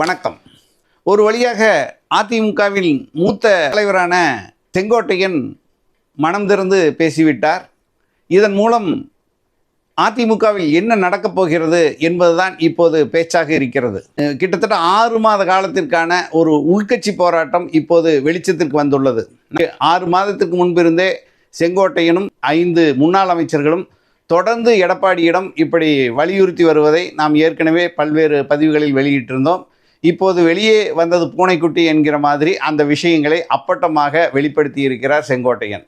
வணக்கம். ஒரு வழியாக அதிமுகவில் மூத்த தலைவரான செங்கோட்டையன் மனம் திறந்து பேசிவிட்டார். இதன் மூலம் அதிமுகவில் என்ன நடக்கப் போகிறது என்பதுதான் இப்போது பேச்சாக இருக்கிறது. கிட்டத்தட்ட ஆறு மாத காலத்திற்கான ஒரு உள்கட்சி போராட்டம் இப்போது வெளிச்சத்திற்கு வந்துள்ளது. ஆறு மாதத்திற்கு முன்பிருந்தே செங்கோட்டையனும் ஐந்து முன்னாள் அமைச்சர்களும் தொடர்ந்து எடப்பாடியிடம் இப்படி வலியுறுத்தி வருவதை நாம் ஏற்கனவே பல்வேறு பதிவுகளில் வெளியிட்டிருந்தோம். இப்போது வெளியே வந்தது பூனைக்குட்டி என்கிற மாதிரி அந்த விஷயங்களை அப்பட்டமாக வெளிப்படுத்தி இருக்கிறார் செங்கோட்டையன்.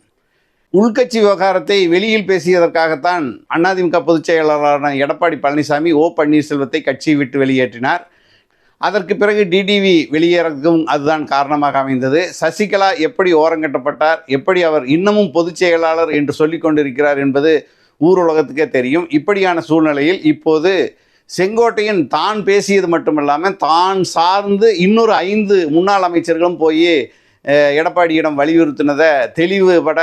உள்கட்சி விவகாரத்தை வெளியில் பேசியதற்காகத்தான் அதிமுக பொதுச் செயலாளரான எடப்பாடி பழனிசாமி ஓ பன்னீர்செல்வத்தை கட்சியை விட்டு வெளியேற்றினார். அதற்கு பிறகு டிடிவி வெளியேறக்கும் அதுதான் காரணமாக அமைந்தது. சசிகலா எப்படி ஓரங்கட்டப்பட்டார் எப்படி அவர் இன்னமும் பொதுச் செயலாளர் என்று சொல்லிக் கொண்டிருக்கிறார் என்பது ஊர் உலகத்துக்கே தெரியும். இப்படியான சூழ்நிலையில் இப்போது செங்கோட்டையன் தான் பேசியது மட்டுமல்லாமல் தான் சார்ந்து இன்னொரு ஐந்து முன்னாள் அமைச்சர்களும் போய் எடப்பாடியிடம் வலியுறுத்தினதை தெளிவுபட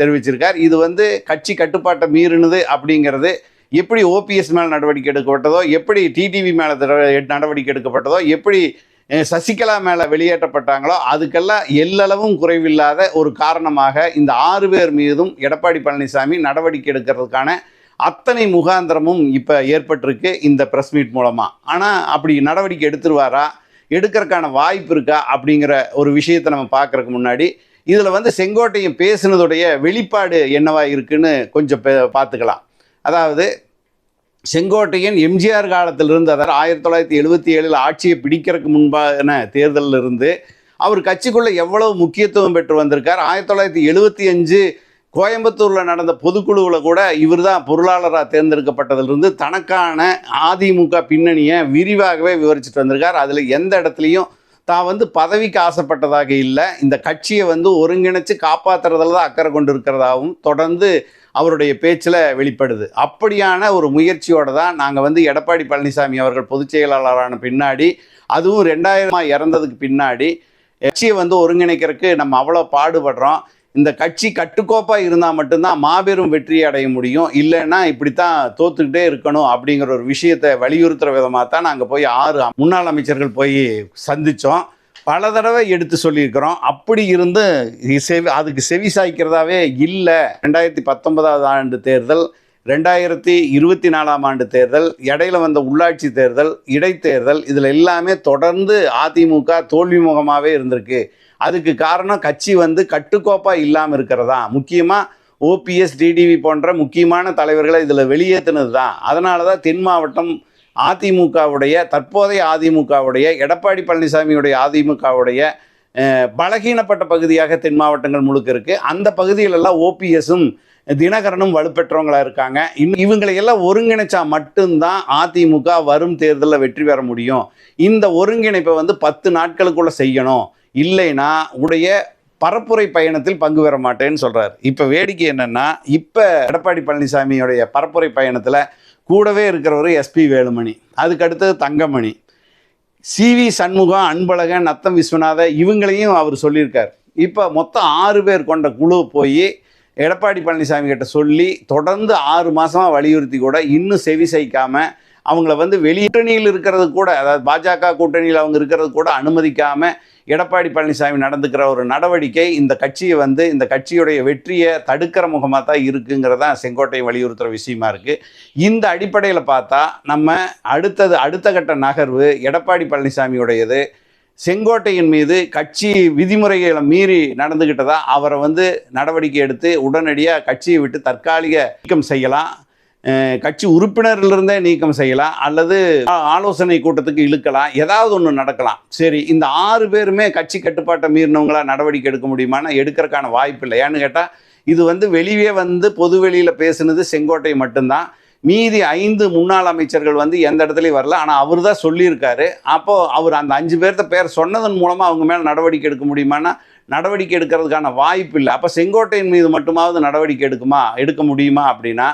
தெரிவிச்சிருக்கார். இது வந்து கட்சி கட்டுப்பாட்டை மீறினது அப்படிங்கிறது எப்படி ஓபிஎஸ் மேலே நடவடிக்கை எடுக்கப்பட்டதோ எப்படி டிடிவி மேலே நடவடிக்கை எடுக்கப்பட்டதோ எப்படி சசிகலா மேலே வெளியேற்றப்பட்டாங்களோ அதுக்கெல்லாம் எல்லளவும் குறைவில்லாத ஒரு காரணமாக இந்த ஆறு பேர் மீதும் எடப்பாடி பழனிசாமி நடவடிக்கை எடுக்கிறதுக்கான அத்தனை முகாந்திரமும் இப்போ ஏற்பட்டிருக்கு இந்த ப்ரெஸ் மீட் மூலமாக ஆனால் அப்படி நடவடிக்கை எடுத்துருவாரா? எடுக்கிறதுக்கான வாய்ப்பு இருக்கா? அப்படிங்கிற ஒரு விஷயத்தை நம்ம பார்க்கறதுக்கு முன்னாடி இதில் வந்து செங்கோட்டையும் பேசுனதுடைய வெளிப்பாடு என்னவா இருக்குன்னு கொஞ்சம் பார்த்துக்கலாம். அதாவது செங்கோட்டையன் எம்ஜிஆர் காலத்திலிருந்து அதாவது ஆயிரத்தி தொள்ளாயிரத்தி எழுபத்தி ஏழில் ஆட்சியை பிடிக்கிறதுக்கு முன்பான தேர்தலில் இருந்து அவர் கட்சிக்குள்ளே எவ்வளவு முக்கியத்துவம் பெற்று வந்திருக்கார்? ஆயிரத்தி தொள்ளாயிரத்தி எழுபத்தி அஞ்சு கோயம்புத்தூரில் நடந்த பொதுக்குழுவில் கூட இவர் தான் பொருளாளராக தேர்ந்தெடுக்கப்பட்டதிலிருந்து தனக்கான அதிமுக பின்னணியை விரிவாகவே விவரிச்சுட்டு வந்திருக்கார். அதில் எந்த இடத்துலையும் தான் வந்து பதவிக்கு ஆசைப்பட்டதாக இல்லை. இந்த கட்சியை வந்து ஒருங்கிணைச்சு காப்பாற்றுறதுல தான் அக்கறை கொண்டு இருக்கிறதாகவும் தொடர்ந்து அவருடைய பேச்சில் வெளிப்படுது. அப்படியான ஒரு முயற்சியோடு தான் நாங்கள் வந்து எடப்பாடி பழனிசாமி அவர்கள் பொதுச் செயலாளரான பின்னாடி அதுவும் ரெண்டாயிரமாக இறந்ததுக்கு பின்னாடி கட்சியை வந்து ஒருங்கிணைக்கிறதுக்கு நம்ம அவ்வளோ பாடுபடுறோம். இந்த கட்சி கட்டுக்கோப்பாக இருந்தால் மட்டும்தான் மாபெரும் வெற்றி அடைய முடியும். இல்லைன்னா இப்படித்தான் தோத்துக்கிட்டே இருக்கணும் அப்படிங்கிற ஒரு விஷயத்தை வலியுறுத்துகிற விதமாக தான் நாங்கள் போய் ஆறு முன்னாள் அமைச்சர்கள் போய் சந்தித்தோம் பல தடவை எடுத்து சொல்லியிருக்கிறோம். அப்படி இருந்து செவி அதுக்கு செவி சாய்க்கிறதாவே இல்லை. ரெண்டாயிரத்தி பத்தொன்பதாவது ஆண்டு தேர்தல் ரெண்டாயிரத்தி இருபத்தி நாலாம் ஆண்டு தேர்தல் இடையில வந்த உள்ளாட்சி தேர்தல் இடைத்தேர்தல் இதில் எல்லாமே தொடர்ந்து அதிமுக தோல்வி முகமாகவே இருந்திருக்கு. அதுக்கு காரணம் கட்சி வந்து கட்டுக்கோப்பாக இல்லாமல் இருக்கிறதா? முக்கியமாக ஓபிஎஸ் டிடிவி போன்ற முக்கியமான தலைவர்களை இதில் வெளியேற்றினது தான் அதனால தான் தென் மாவட்டம் அதிமுகவுடைய தற்போதைய அதிமுகவுடைய எடப்பாடி பழனிசாமியுடைய அதிமுகவுடைய பலகீனப்பட்ட பகுதியாக தென் மாவட்டங்கள் முழுக்க இருக்குது அந்த பகுதிகளெல்லாம் ஓபிஎஸும் தினகரனும் வலுப்பெற்றவங்களாக இருக்காங்க. இன்னும் இவங்களை எல்லாம் ஒருங்கிணைச்சா மட்டும்தான் அதிமுக வரும் தேர்தலில் வெற்றி பெற முடியும். இந்த ஒருங்கிணைப்பை வந்து பத்து நாட்களுக்குள்ளே செய்யணும். இல்லைன்னா உடைய பரப்புரை பயணத்தில் பங்கு பெற மாட்டேன்னு சொல்கிறார் இப்போ வேடிக்கை என்னென்னா இப்போ எடப்பாடி பழனிசாமியுடைய பரப்புரை பயணத்தில் கூடவே இருக்கிறவர் எஸ்பி வேலுமணி அதுக்கு அடுத்தது தங்கமணி. சிவி சண்முகம் அன்பழகன் நத்தம் விஸ்வநாத இவங்களையும் அவர் சொல்லியிருக்கார். இப்போ மொத்தம் ஆறு பேர் கொண்ட குழு போய் எடப்பாடி பழனிசாமி கிட்ட சொல்லி தொடர்ந்து ஆறு மாதமாக வலியுறுத்தி கூட இன்னும் செவி சைக்காமல் அவங்கள வந்து வெளியூட்டணியில் இருக்கிறது கூட அதாவது பாஜக கூட்டணியில் அவங்க இருக்கிறது கூட அனுமதிக்காம எடப்பாடி பழனிசாமி நடந்துக்கிற ஒரு நடவடிக்கை இந்த கட்சியை வந்து இந்த கட்சியுடைய வெற்றியை தடுக்கிற முகமாக தான் இருக்குங்கிறதா செங்கோட்டை வலியுறுத்துகிற விஷயமா இருக்குது இந்த அடிப்படையில் பார்த்தா நம்ம அடுத்தது அடுத்த கட்ட நகர்வு எடப்பாடி பழனிசாமியுடையது. செங்கோட்டையின் மீது கட்சி விதிமுறைகளை மீறி நடந்துக்கிட்டதா அவரை வந்து நடவடிக்கை எடுத்து உடனடியாக கட்சியை விட்டு தற்காலிக நீக்கம் செய்யலாம். கட்சி உறுப்பினரிலிருந்தே நீக்கம் செய்யலாம் அல்லது ஆலோசனை கூட்டத்துக்கு இழுக்கலாம். ஏதாவது ஒன்று நடக்கலாம். சரி இந்த ஆறு பேருமே கட்சி கட்டுப்பாட்டை மீறினவங்களா நடவடிக்கை எடுக்க முடியுமானா எடுக்கிறதுக்கான வாய்ப்பு இல்லை. ஏன்னு கேட்டால் இது வந்து வெளியே வந்து பொது வெளியில் பேசுனது செங்கோட்டை மட்டும்தான். மீதி ஐந்து முன்னாள் அமைச்சர்கள் வந்து எந்த இடத்துலையும் வரல. ஆனால் அவர் தான் சொல்லியிருக்காரு. அப்போது அவர் அந்த அஞ்சு பேர்த்த பேர் சொன்னதன் மூலமாக அவங்க மேலே நடவடிக்கை எடுக்க முடியுமானா நடவடிக்கை எடுக்கிறதுக்கான வாய்ப்பு இல்லை. அப்போ செங்கோட்டையின் மீது மட்டுமாவது நடவடிக்கை எடுக்குமா? எடுக்க முடியுமா அப்படின்னா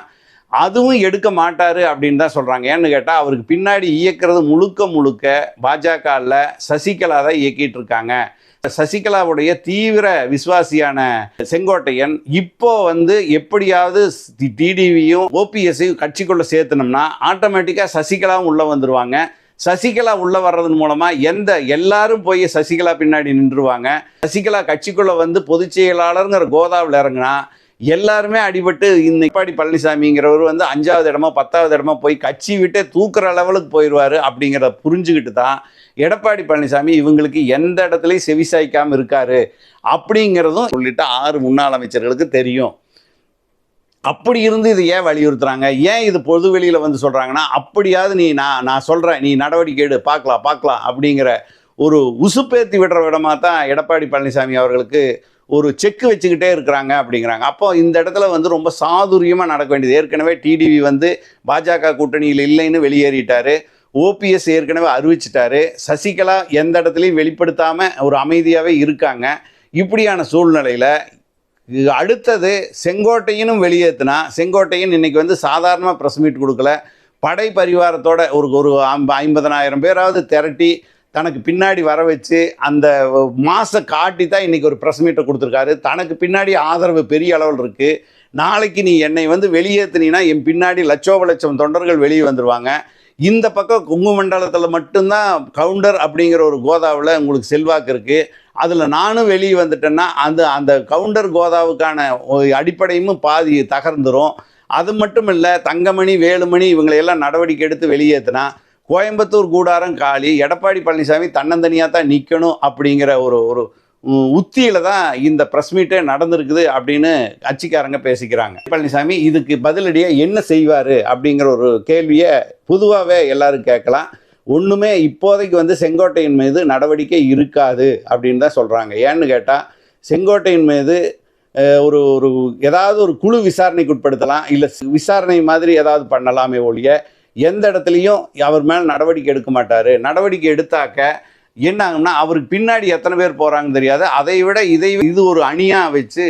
அதுவும் எடுக்க மாட்டார் அப்படின்னு தான் சொல்கிறாங்க ஏன்னு கேட்டால் அவருக்கு பின்னாடி இயக்கிறது முழுக்க முழுக்க பாஜகவில் சசிகலா தான் இயக்கிட்டு இருக்காங்க. சசிகலாவுடைய தீவிர விசுவாசியான செங்கோட்டையன் இப்போ வந்து எப்படியாவது டிடிவியும் ஓபிஎஸ்ஸையும் கட்சிக்குள்ளே சேர்த்தனம்னா ஆட்டோமேட்டிக்காக சசிகலாவும் உள்ளே வந்துடுவாங்க சசிகலா உள்ள வர்றதன் மூலமா எந்த எல்லாரும் போய் சசிகலா பின்னாடி நின்றுவாங்க. சசிகலா கட்சிக்குள்ள வந்து பொதுச் செயலாளருங்கிற கோதாவில் இறங்கினா எல்லாருமே அடிபட்டு இந்த இப்பாடி பழனிசாமிங்கிறவர் வந்து அஞ்சாவது இடமா பத்தாவது இடமா போய் கட்சி விட்டே தூக்குற லெவலுக்கு போயிடுவாரு அப்படிங்கிறத புரிஞ்சுக்கிட்டு தான் எடப்பாடி பழனிசாமி இவங்களுக்கு எந்த இடத்துலையும் செவிசாய்க்காமல் இருக்காரு அப்படிங்கிறதும் சொல்லிட்டு ஆறு முன்னாள் அமைச்சர்களுக்கு தெரியும். அப்படி இருந்து இது ஏன் வலியுறுத்துறாங்க? ஏன் இது பொது வெளியில் வந்து சொல்கிறாங்கன்னா அப்படியாவது நீ நான் நான் சொல்கிறேன் நீ நடவடிக்கை எடு பார்க்கலாம் பார்க்கலாம் அப்படிங்கிற ஒரு உசுப்பேத்தி விடுற விடமாக தான் எடப்பாடி பழனிசாமி அவர்களுக்கு ஒரு செக் வச்சுக்கிட்டே இருக்கிறாங்க அப்படிங்கிறாங்க. அப்போ இந்த இடத்துல வந்து ரொம்ப சாதுரியமாக நடக்க வேண்டியது. ஏற்கனவே டிடிவி வந்து பாஜக கூட்டணியில் இல்லைன்னு வெளியேறிட்டார். ஓபிஎஸ் ஏற்கனவே அறிவிச்சிட்டாரு. சசிகலா எந்த இடத்துலையும் வெளிப்படுத்தாமல் ஒரு அமைதியாகவே இருக்காங்க. இப்படியான சூழ்நிலையில் அடுத்தது செங்கோட்டையனும் வெளியேற்றினா செங்கோட்டையன் இன்னைக்கு வந்து சாதாரணமாக ப்ரெஸ் மீட் கொடுக்கல. படை பரிவாரத்தோட ஒரு ஒரு ஐம்ப- ஐம்பதனாயிரம் பேராவது திரட்டி தனக்கு பின்னாடி வர வச்சு அந்த மாசை காட்டி தான் இன்னைக்கு ஒரு ப்ரெஸ் மீட்டை கொடுத்துருக்காரு. தனக்கு பின்னாடி ஆதரவு பெரிய அளவில் இருக்குது நாளைக்கு நீ என்னை வந்து வெளியேற்றினீன்னா என் பின்னாடி லட்சோப லட்சம் தொண்டர்கள் வெளியே வந்துடுவாங்க இந்த பக்கம் கொங்கு மண்டலத்தில் மட்டும்தான் கவுண்டர் அப்படிங்கிற ஒரு கோதாவில் உங்களுக்கு செல்வாக்கு இருக்குது அதில் நானும் வெளியே வந்துட்டேன்னா அந்த அந்த கவுண்டர் கோதாவுக்கான ஒரு அடிப்படையும் பாதி தகர்ந்துடும் அது மட்டும் இல்லை தங்கமணி வேலுமணி இவங்களையெல்லாம் நடவடிக்கை எடுத்து வெளியேற்றினா கோயம்புத்தூர் கூடாரம் காலி எடப்பாடி பழனிசாமி தன்னந்தனியாக தான் நிற்கணும் அப்படிங்கிற ஒரு ஒரு உத்தியில் தான் இந்த ப்ரெஸ் மீட்டே நடந்திருக்குது அப்படின்னு கட்சிக்காரங்க பேசிக்கிறாங்க. பழனிசாமி இதுக்கு பதிலடியாக என்ன செய்வார் அப்படிங்கிற ஒரு கேள்வியை பொதுவாகவே எல்லாரும் கேட்கலாம். ஒன்றுமே இப்போதைக்கு வந்து செங்கோட்டையின் மீது நடவடிக்கை இருக்காது அப்படின்னு தான் சொல்கிறாங்க ஏன்னு கேட்டால் செங்கோட்டையின் மீது ஒரு ஒரு ஏதாவது ஒரு குழு விசாரணைக்கு உட்படுத்தலாம் இல்லை விசாரணை மாதிரி ஏதாவது பண்ணலாமே ஒழிய எந்த இடத்துலையும் அவர் மேலே நடவடிக்கை எடுக்க மாட்டார். நடவடிக்கை எடுத்தாக்க என்ன ஆகும்னா அவருக்கு பின்னாடி எத்தனை பேர் போகிறாங்கன்னு தெரியாது. அதை விட இதை இது ஒரு அணியாக வச்சு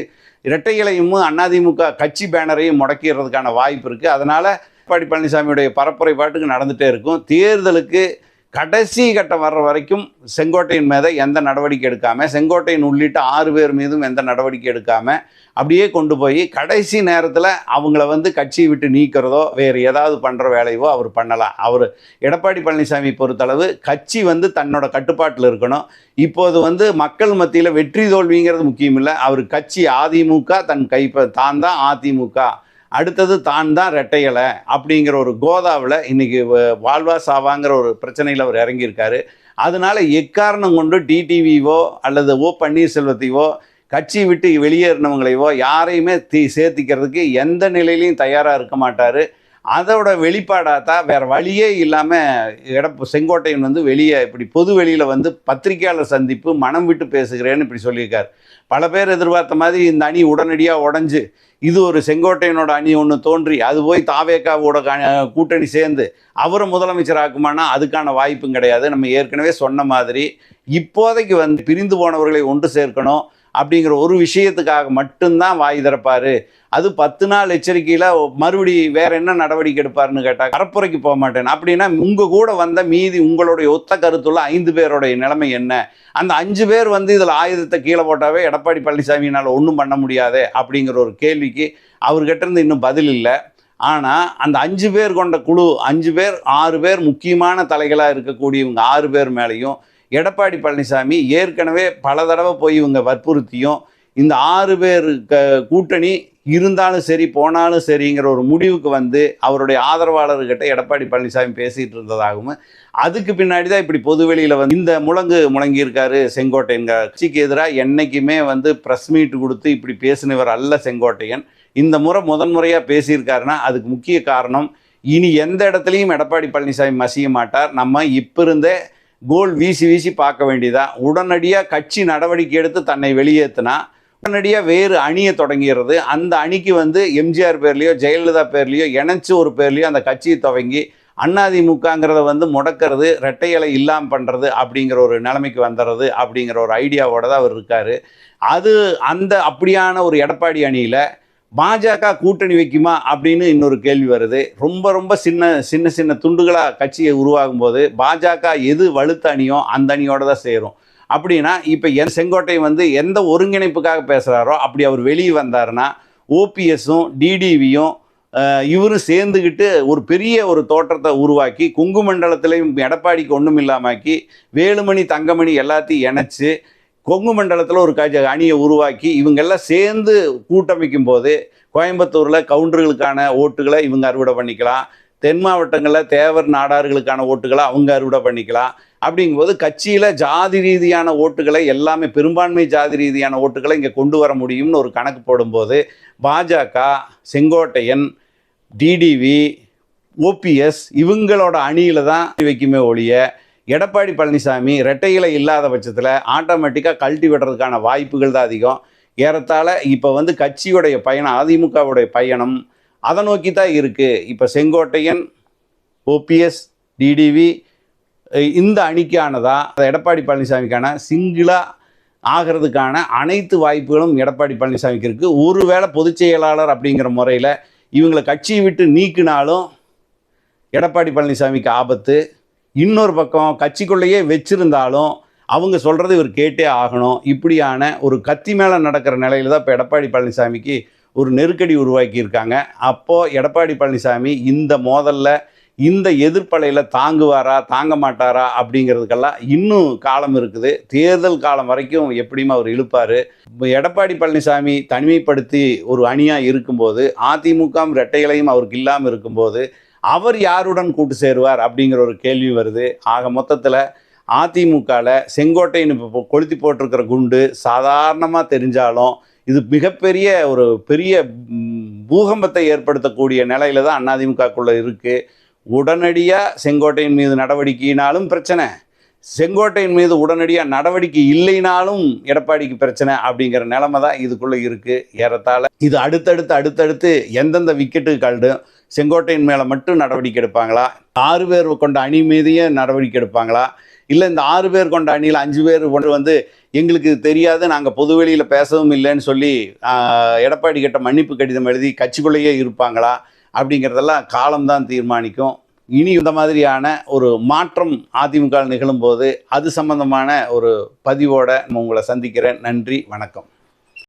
இரட்டைகளையும் அதிமுக கட்சி பேனரையும் முடக்கிறதுக்கான வாய்ப்பு இருக்குது அதனால் எடப்பாடி பழனிசாமியுடைய பரப்புரை பாட்டுக்கு நடந்துகிட்டே இருக்கும். தேர்தலுக்கு கடைசி கட்டம் வர்ற வரைக்கும் செங்கோட்டையின் மீத எந்த நடவடிக்கை எடுக்காமல் செங்கோட்டையின் உள்ளிட்ட ஆறு பேர் மீதும் எந்த நடவடிக்கை எடுக்காமல் அப்படியே கொண்டு போய் கடைசி நேரத்தில் அவங்கள வந்து கட்சியை விட்டு நீக்கிறதோ வேறு ஏதாவது பண்ணுற வேலையோ அவர் பண்ணலாம். அவர் எடப்பாடி பழனிசாமி பொறுத்தளவு கட்சி வந்து தன்னோட கட்டுப்பாட்டில் இருக்கணும். இப்போது வந்து மக்கள் மத்தியில் வெற்றி தோல்விங்கிறது முக்கியம் இல்லை அவர் கட்சி அதிமுக தன் கைப்ப தான் தான் அதிமுக. அடுத்தது தான் தான் ரெட்டையலை அப்படிங்கிற ஒரு கோதாவில் இன்றைக்கி வ- வாழ்வா சாவாங்கிற ஒரு பிரச்சனையில் அவர் இறங்கியிருக்காரு. அதனால எக்காரணம் கொண்டு டிடிவிவோ அல்லது ஓ பன்னீர்செல்வத்தையோ கட்சி விட்டு வெளியேறினவங்களையோ யாரையுமே தீ சேர்த்திக்கிறதுக்கு எந்த நிலையிலையும் தயாராக இருக்க மாட்டார். அதோட வெளிப்பாடாக தான் வேறு வழியே இல்லாமல் எடப்பு செங்கோட்டையன் வந்து வெளியே இப்படி பொது வெளியில் வந்து பத்திரிக்கையாளர் சந்திப்பு மனம் விட்டு பேசுகிறேன்னு இப்படி சொல்லியிருக்கார். பல பேர் எதிர்பார்த்த மாதிரி இந்த அணி உடனடியாக உடஞ்சி இது ஒரு செங்கோட்டையனோட அணி ஒன்று தோன்றி அது போய் தாவேக்காவோட கூட்டணி சேர்ந்து அவரை முதலமைச்சர் ஆக்குமானா அதுக்கான வாய்ப்பும் கிடையாது. நம்ம ஏற்கனவே சொன்ன மாதிரி இப்போதைக்கு வந்து பிரிந்து போனவர்களை ஒன்று சேர்க்கணும். அப்படிங்கிற ஒரு விஷயத்துக்காக மட்டும்தான் வாய் திறப்பார். அது பத்து நாள் எச்சரிக்கையில் மறுபடி வேற என்ன நடவடிக்கை எடுப்பாருன்னு கேட்டால் கரப்புரைக்கு போக மாட்டேன். அப்படின்னா உங்கள் கூட வந்த மீதி உங்களுடைய ஒத்த கருத்துள்ள ஐந்து பேருடைய நிலைமை என்ன? அந்த அஞ்சு பேர் வந்து இதில் ஆயுதத்தை கீழே போட்டாவே எடப்பாடி பழனிசாமியினால் ஒன்றும் பண்ண முடியாது? அப்படிங்கிற ஒரு கேள்விக்கு அவர்கிட்ட இருந்து இன்னும் பதில் இல்லை. ஆனால் அந்த அஞ்சு பேர் கொண்ட குழு அஞ்சு பேர் ஆறு பேர் முக்கியமான தலைகளாக இருக்கக்கூடியவங்க ஆறு பேர் மேலேயும் எடப்பாடி பழனிசாமி ஏற்கனவே பல தடவை போய் இவங்க வற்புறுத்தியும் இந்த ஆறு பேர் க கூட்டணி இருந்தாலும் சரி போனாலும் சரிங்கிற ஒரு முடிவுக்கு வந்து அவருடைய ஆதரவாளர்கிட்ட எடப்பாடி பழனிசாமி பேசிகிட்டு இருந்ததாகவும் அதுக்கு பின்னாடி தான் இப்படி பொதுவெளியில் வந்து இந்த முழங்கு முழங்கியிருக்காரு செங்கோட்டையன் கட்சிக்கு எதிராக என்றைக்குமே வந்து ப்ரெஸ் மீட் கொடுத்து இப்படி பேசினவர் அல்ல செங்கோட்டையன். இந்த முறை முதன்முறையாக பேசியிருக்காருன்னா அதுக்கு முக்கிய காரணம் இனி எந்த இடத்துலையும் எடப்பாடி பழனிசாமி மசிய மாட்டார். நம்ம இப்போ இருந்தே கோல் வீசி வீசி பார்க்க வேண்டியதா? உடனடியாக கட்சி நடவடிக்கை எடுத்து தன்னை வெளியேற்றினா உடனடியாக வேறு அணியை தொடங்கிடுறது. அந்த அணிக்கு வந்து எம்ஜிஆர் பேர்லேயோ ஜெயலலிதா பேர்லேயோ இணைச்சி ஒரு பேர்லேயோ அந்த கட்சியை துவங்கி அண்ணாதிமுகங்கிறத வந்து முடக்கிறது ரெட்டையலை இல்லாமல் பண்ணுறது அப்படிங்கிற ஒரு நிலைமைக்கு வந்துடுறது அப்படிங்கிற ஒரு ஐடியாவோட தான் அவர் இருக்கார். அது அந்த அப்படியான ஒரு எடப்பாடி அணியில் பாஜக கூட்டணி வைக்குமா அப்படின்னு இன்னொரு கேள்வி வருது. ரொம்ப ரொம்ப சின்ன சின்ன சின்ன துண்டுகளாக கட்சியை உருவாகும் போது பாஜக எது வலுத்த அணியோ அந்த அணியோட தான் சேரும். அப்படின்னா இப்போ என் செங்கோட்டை வந்து எந்த ஒருங்கிணைப்புக்காக பேசுகிறாரோ அப்படி அவர் வெளியே வந்தாருன்னா ஓபிஎஸும் டிடிவியும் இவரும் சேர்ந்துக்கிட்டு ஒரு பெரிய ஒரு தோற்றத்தை உருவாக்கி குங்குமண்டலத்திலையும் எடப்பாடிக்கு ஒன்றும் இல்லாமாக்கி வேலுமணி தங்கமணி எல்லாத்தையும் இணைச்சி கொங்கு மண்டலத்தில் ஒரு காட்சி அணியை உருவாக்கி இவங்கெல்லாம் சேர்ந்து கூட்டமைக்கும் போது கோயம்புத்தூரில் கவுண்டர்களுக்கான ஓட்டுகளை இவங்க அறுவடை பண்ணிக்கலாம். தென் மாவட்டங்களில் தேவர் நாடார்களுக்கான ஓட்டுகளை அவங்க அறுவடை பண்ணிக்கலாம். அப்படிங்கும்போது கட்சியில் ஜாதி ரீதியான ஓட்டுகளை எல்லாமே பெரும்பான்மை ஜாதி ரீதியான ஓட்டுகளை இங்கே கொண்டு வர முடியும்னு ஒரு கணக்கு போடும்போது பாஜக செங்கோட்டையன் டிடிவி ஓபிஎஸ் இவங்களோட அணியில் தான் வைக்குமே ஒழிய எடப்பாடி பழனிசாமி ரெட்டையில இல்லாத பட்சத்தில் ஆட்டோமேட்டிக்காக கழட்டி விடுறதுக்கான வாய்ப்புகள் தான் அதிகம். ஏறத்தாழ இப்போ வந்து கட்சியுடைய பயணம் அதிமுகவுடைய பயணம் அதை நோக்கி தான் இருக்குது இப்போ செங்கோட்டையன் ஓபிஎஸ் டிடிவி இந்த அணிக்கானதா எடப்பாடி பழனிசாமிக்கான சிங்கிளாக ஆகிறதுக்கான அனைத்து வாய்ப்புகளும் எடப்பாடி பழனிசாமிக்கு இருக்குது ஒருவேளை பொதுச் செயலாளர் அப்படிங்கிற முறையில் இவங்களை கட்சியை விட்டு நீக்கினாலும் எடப்பாடி பழனிசாமிக்கு ஆபத்து. இன்னொரு பக்கம் கட்சிக்குள்ளேயே வச்சிருந்தாலும் அவங்க சொல்கிறது இவர் கேட்டே ஆகணும். இப்படியான ஒரு கத்தி மேலே நடக்கிற நிலையில் தான் இப்போ எடப்பாடி பழனிசாமிக்கு ஒரு நெருக்கடி உருவாக்கியிருக்காங்க. அப்போது எடப்பாடி பழனிசாமி இந்த மோதலில் இந்த எதிர்ப்பலையில் தாங்குவாரா தாங்க மாட்டாரா அப்படிங்கிறதுக்கெல்லாம் இன்னும் காலம் இருக்குது. தேர்தல் காலம் வரைக்கும் எப்படியும் அவர் இழுப்பார்? எடப்பாடி பழனிசாமி தனிமைப்படுத்தி ஒரு அணியாக இருக்கும்போது அதிமுகவும் ரெட்டைகளையும் அவருக்கு இல்லாமல் இருக்கும்போது அவர் யாருடன் கூட்டு சேருவார் அப்படிங்கிற ஒரு கேள்வி வருது. ஆக மொத்தத்தில் அதிமுகவில் செங்கோட்டையின் இப்போ கொளுத்தி போட்டிருக்கிற குண்டு சாதாரணமாக தெரிஞ்சாலும் இது மிகப்பெரிய ஒரு பெரிய பூகம்பத்தை ஏற்படுத்தக்கூடிய நிலையில தான் அதிமுகக்குள்ளே இருக்குது உடனடியாக செங்கோட்டையின் மீது நடவடிக்கையினாலும் பிரச்சனை. செங்கோட்டையின் மீது உடனடியாக நடவடிக்கை இல்லைனாலும் எடப்பாடிக்கு பிரச்சனை அப்படிங்கிற நிலைமை தான் இதுக்குள்ளே இருக்குது ஏறத்தாழ இது அடுத்தடுத்து அடுத்தடுத்து எந்தெந்த விக்கெட்டு கல்டும் செங்கோட்டையின் மேலே மட்டும் நடவடிக்கை எடுப்பாங்களா? ஆறு பேர் கொண்ட அணி மீதையே நடவடிக்கை எடுப்பாங்களா? இல்லை இந்த ஆறு பேர் கொண்ட அணியில் அஞ்சு பேர் ஒன்று வந்து எங்களுக்கு தெரியாது நாங்கள் பொதுவெளியில் பேசவும் இல்லைன்னு சொல்லி எடப்பாடி கிட்ட மன்னிப்பு கடிதம் எழுதி கட்சிக்குள்ளேயே இருப்பாங்களா? அப்படிங்கிறதெல்லாம் காலம்தான் தீர்மானிக்கும். இனி இந்த மாதிரியான ஒரு மாற்றம் அதிமுக நிகழும்போது அது சம்பந்தமான ஒரு பதிவோடு உங்களை சந்திக்கிறேன். நன்றி வணக்கம்.